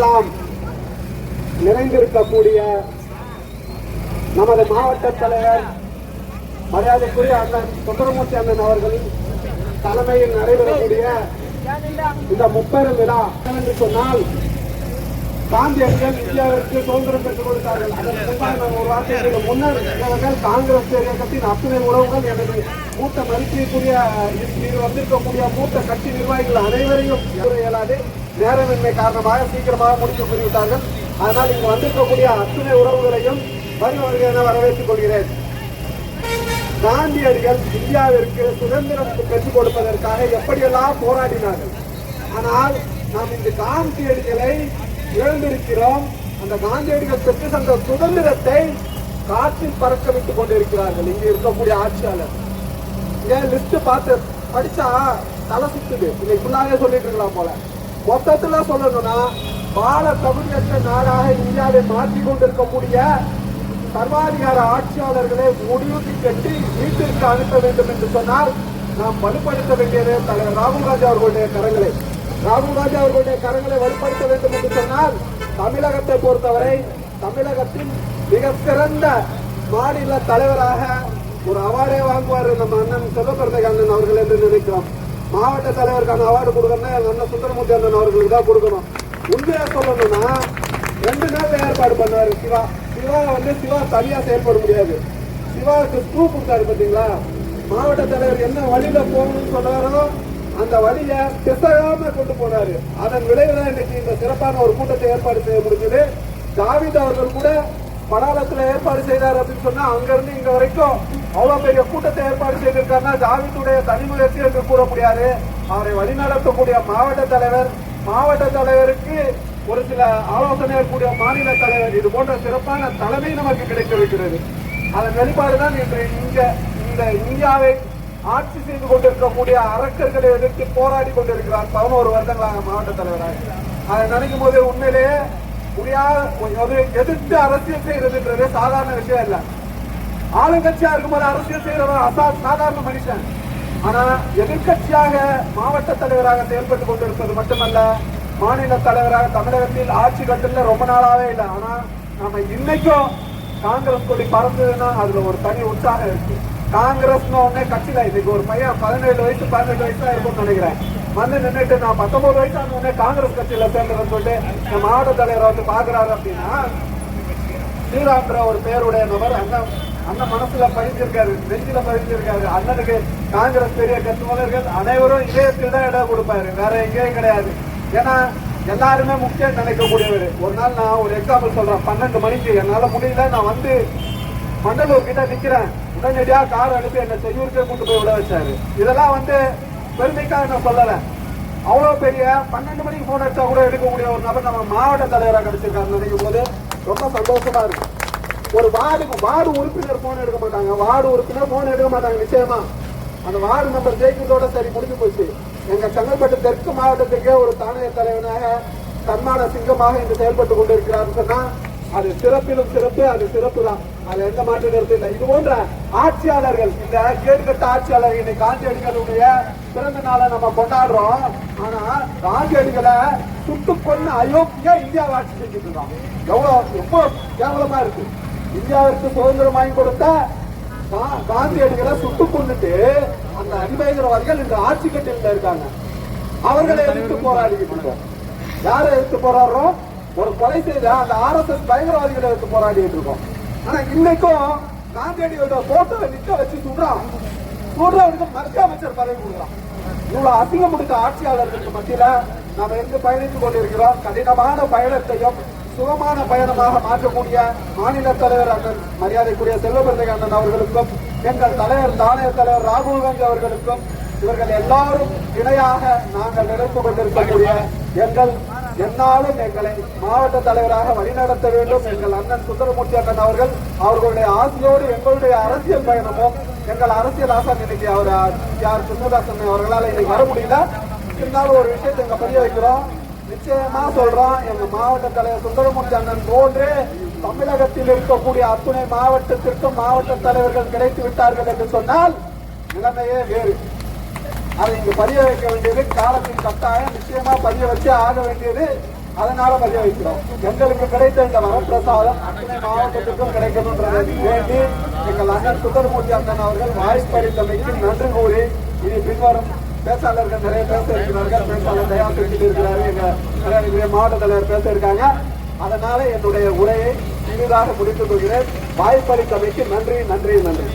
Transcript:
எல்லாம் நிறைந்திருக்கக்கூடிய நமது மாவட்ட தலைவர் மரியாதைக்குரிய அண்ணன் சுந்தரமூர்த்தி அண்ணன் அவர்கள் தலைமையில் நடைபெறக்கூடிய இந்த முப்பெரும் விழா என்று சொன்னால் காந்தியடிகள் இந்தியாவிற்கு சுதந்திரம் பெற்றுக் கொடுத்தார்கள். அதற்கு ஒரு வார்த்தை முன்னர் காங்கிரஸ் இயக்கத்தின் அத்தனை உறவுகள் எனது மூத்த மதிப்பிற்குரிய வந்திருக்கக்கூடிய மூத்த கட்சி நிர்வாகிகள் அனைவரையும் இயலாது. நேரமின்மை காரணமாக சீக்கிரமாக முடித்து கூறிவிட்டார்கள் அதனால் இங்கு வந்திருக்கக்கூடிய அத்துணை உறவுகளையும் வருவார்கள் என வரவேற்றுக் கொள்கிறேன். காந்தியடிகள் இந்தியாவிற்கு சுதந்திரம் பெற்றுக் கொடுப்பதற்காக எப்படியெல்லாம் போராடினார்கள். ஆனால் நாம் இந்த காந்தியடிகளை இழந்திருக்கிறோம். அந்த காந்தியடிகள் பெற்று சென்ற சுதந்திரத்தை காற்றில் பறக்க விட்டுக் கொண்டிருக்கிறார்கள். இங்கு இருக்கக்கூடிய ஆட்சியாளர். ஏன் லிஸ்ட் பார்த்து படிச்சா தலை சுத்துது. இதை ஃபுல்லாவே சொல்லிட்டு இருக்கலாம் போல. மொத்தத்தில் சொல்லணும்னா பால தகுதியற்ற நாடாக இந்தியாவை மாற்றிக் கொண்டிருக்கக்கூடிய சர்வாதிகார ஆட்சியாளர்களை முடிவுக்கு கட்டி வீட்டிற்கு அனுப்ப வேண்டும் என்று சொன்னால் நாம் வலுப்படுத்த வேண்டியது தலைவர் ராகுல் காந்தி அவர்களுடைய கரங்களை. ராகுல் காந்தி அவர்களுடைய கரங்களை வலுப்படுத்த வேண்டும் என்று சொன்னால் தமிழகத்தை பொறுத்தவரை தமிழகத்தின் மிக சிறந்த மாநில தலைவராக ஒரு அவார்டே வாங்குவார் நம்ம அண்ணன் செல்வப்பிரதை அண்ணன் அவர்கள் என்று நினைக்கிறோம். மாவட்ட தலைவருக்கான அவார்டு கொடுக்கணும்னா எங்க அண்ணன் சுந்தரமூர்த்தி அண்ணன் அவர்களுக்கு தான் கொடுக்கணும். உண்மையா சொல்லணும்னா ரெண்டு நாள் ஏற்பாடு பண்ணுவாரு சிவா. சிவா வந்து சிவா தனியா செயல்பட முடியாது. சிவாவுக்கு ஸ்கூ கொடுத்தாரு பாத்தீங்களா? மாவட்ட தலைவர் என்ன வழியில போகணும்னு சொன்னாரோ அந்த வழிய திசையாம கொண்டு போனாரு. அதன் விளைவுதான் இன்னைக்கு இந்த சிறப்பான ஒரு கூட்டத்தை ஏற்பாடு செய்ய முடிஞ்சது. தாவித் அவர்கள் கூட படாலத்துல ஏற்பாடு செய்தார் அப்படின்னு சொன்னா அங்க இருந்து இங்க வரைக்கும் அவ்வளவு பெரிய கூட்டத்தை ஏற்பாடு செய்திருக்காருன்னா ஜாவித்துடைய தனி முயற்சி என்று கூற முடியாது. அவரை வழிநடத்தக்கூடிய மாவட்ட தலைவர் மாவட்ட தலைவருக்கு ஒரு சில ஆலோசனை கூடிய மாநில தலைவர் இது போன்ற சிறப்பான தலைமை நமக்கு கிடைத்திருக்கிறது. அதன் வெளிப்பாடுதான் இன்று இங்க இந்த இந்தியாவை ஆட்சி செய்து கொண்டிருக்கக்கூடிய அரக்கர்களை எதிர்த்து போராடி கொண்டிருக்கிறார் பதினோரு வருடங்களாக மாவட்ட தலைவராக அதை நினைக்கும் போது உண்மையிலேயே முடியாத ஒரு எதிர்த்து அரசியல் செய்யறதுன்றது சாதாரண விஷயம் இல்லை. ஆளுங்கட்சியா இருக்கும்போது அரசியல் செய்யறவன் அசா சாதாரண மனுஷன். ஆனா எதிர்க்கட்சியாக மாவட்ட தலைவராக செயல்பட்டு கொண்டிருப்பது மட்டுமல்ல மாநில தலைவராக தமிழகத்தில் ஆட்சி கட்டில ரொம்ப நாளாவே இல்லை. ஆனா நம்ம இன்னைக்கும் காங்கிரஸ் கொடி பறந்ததுன்னா அதுல ஒரு தனி உற்சாகம் இருக்கு. காங்கிரஸ் உடனே கட்சியில இன்னைக்கு ஒரு பையன் பதினேழு வயசு பதினெட்டு வயசு தான் இருக்கும்னு நினைக்கிறேன். வந்து நின்றுட்டு நான் பத்தொன்பது வயசு ஆன உடனே காங்கிரஸ் கட்சியில சேர்ந்ததுன்னு சொல்லிட்டு என் மாவட்ட தலைவர் வந்து பாக்குறாரு அப்படின்னா ஸ்ரீராம்ன்ற ஒரு பேருடைய நபர் அங்க அண்ணன் மனசுல பதிஞ்சிருக்காரு நெஞ்சில பதிஞ்சிருக்காரு. அண்ணனுக்கு காங்கிரஸ் பெரிய கட்சிவாளர்கள் அனைவரும் இதயத்தில் தான் இடம் கொடுப்பாரு. வேற எங்கேயும் கிடையாது. ஏன்னா எல்லாருமே முக்கியம் நினைக்கக்கூடியவர். ஒரு நாள் நான் ஒரு எக்ஸாம்பிள் சொல்றேன். பன்னெண்டு மணிக்கு. என்னால முடியல. நான் வந்து மண்டலூர் கிட்ட நிக்கிறேன். உடனடியா கார் அனுப்பி என்ன செய்யூருக்கே கொண்டு போய் விட வச்சாரு. இதெல்லாம் வந்து பெருமைக்காக நான் சொல்லல. அவ்வளவு பெரிய பன்னெண்டு மணிக்கு போன் அடிச்சா கூட எடுக்கக்கூடிய ஒரு நபர் நம்ம மாவட்ட தலைவராக கிடைச்சிருக்காரு நினைக்கும் போது ரொம்ப சந்தோஷமா இருக்கு. ஒரு வார்டுக்கு வார்டு உறுப்பினர் போன் எடுக்க மாட்டாங்க. வார்டு உறுப்பினர் போன் எடுக்க மாட்டாங்க நிச்சயமா. அந்த வார்டு நம்பர் ஜெயிக்கிறதோட சரி முடிஞ்சு போச்சு. எங்க செங்கல்பட்டு தெற்கு மாவட்டத்துக்கே ஒரு தானிய தலைவனாக தன்மான சிங்கமாக இன்று செயல்பட்டு கொண்டிருக்கிறார் சொன்னா அது சிறப்பிலும் சிறப்பு அது சிறப்பு தான் அது எந்த மாற்று கருத்து இல்லை. இது போன்ற ஆட்சியாளர்கள் இந்த கேடுகட்ட ஆட்சியாளர் இன்னைக்கு காந்தியடிகளுடைய பிறந்த நாளை நம்ம கொண்டாடுறோம். ஆனா காந்தியடிகளை சுட்டு கொண்டு அயோக்கியா இந்தியாவை ஆட்சி செஞ்சுட்டு இருக்கான். எவ்வளவு ரொம்ப கேவலமா இருக்கு. இந்தியாவிற்கு சுதந்திரம் வாங்கி கொடுத்த கா- காந்தியடிகளை சுட்டு கொண்டுட்டு அந்த அடிமைகரவாதிகள் இந்த ஆட்சி கட்டில இருக்காங்க. அவர்களை எதிர்த்து போராடிக்கிட்டு இருக்கோம். யாரை எதிர்த்து போராடுறோம்? ஒரு கொலை செய்த அந்த ஆர்எஸ்எஸ் பயங்கரவாதிகளை எதிர்த்து போராடிட்டு இருக்கோம். ஆனா இன்னைக்கும் காந்தியடிகளோட போட்டோவை நிக்க வச்சு சுடுறான். சுடுறவனுக்கு மத்திய அமைச்சர் பதவி கொடுக்குறான். இவ்வளவு அசிங்கம் முடித்த ஆட்சியாளர்களுக்கு மத்தியில நாம எங்கு பயணித்துக் கொண்டிருக்கிறோம்? கடினமான பயணத்தையும் சுகமான பயணமாக மாற்றக்கூடிய மாநில தலைவர் அண்ணன் மரியாதைக்குரிய செல்வபிரதை அண்ணன் அவர்களுக்கும் எங்கள் தலைவர் தானிய தலைவர் ராகுல் காந்தி அவர்களுக்கும் இவர்கள் எல்லாரும் இணையாக நாங்கள் நினைத்து கொண்டிருக்கக்கூடிய எங்கள் என்னாலும் எங்களை மாவட்ட தலைவராக வழிநடத்த வேண்டும். எங்கள் அண்ணன் சுந்தரமூர்த்தி அண்ணன் அவர்கள் அவர்களுடைய ஆசையோடு எங்களுடைய அரசியல் பயணமும் எங்கள் அரசியல் ஆசான் இன்னைக்கு அவர் யார் சுந்தரதாசன் அவர்களால் இன்னைக்கு வர முடியல. இருந்தாலும் ஒரு விஷயத்தை இங்க பதிய வைக்கிறோம். நிச்சயமா சொல்றோம் எங்க மாவட்ட தலைவர் சுந்தரமூர்த்தி அண்ணன் போன்று தமிழகத்தில் இருக்கக்கூடிய அத்துணை மாவட்டத்திற்கும் மாவட்ட தலைவர்கள் கிடைத்து விட்டார்கள் என்று சொன்னால் நிலைமையே வேறு. அதை இங்கு பதிய வைக்க வேண்டியது காலத்தின் கட்டாயம் நிச்சயமா பதிய வச்சு ஆக வேண்டியது அதனால பதிய வைக்கிறோம். எங்களுக்கு கிடைத்த இந்த வரப்பிரசாதம் அத்தனை மாவட்டத்துக்கும் கிடைக்கணும்ன்றதை வேண்டி எங்கள் அண்ணன் சுந்தரமூர்த்தி அண்ணன் அவர்கள் வாய்ப்பளித்தமைக்கு நன்றி கூறி இனி பின்வரும் பேச்சாளர்கள் நிறைய பேச இருக்கிறார்கள் பேச்சாளர் தயார் செஞ்சுட்டு இருக்கிறாரு. எங்க மாவட்ட தலைவர் பேச இருக்காங்க அதனால என்னுடைய உரையை இனிதாக முடித்துக் கொள்கிறேன். வாய்ப்பளித்தமைக்கு நன்றி நன்றி நன்றி.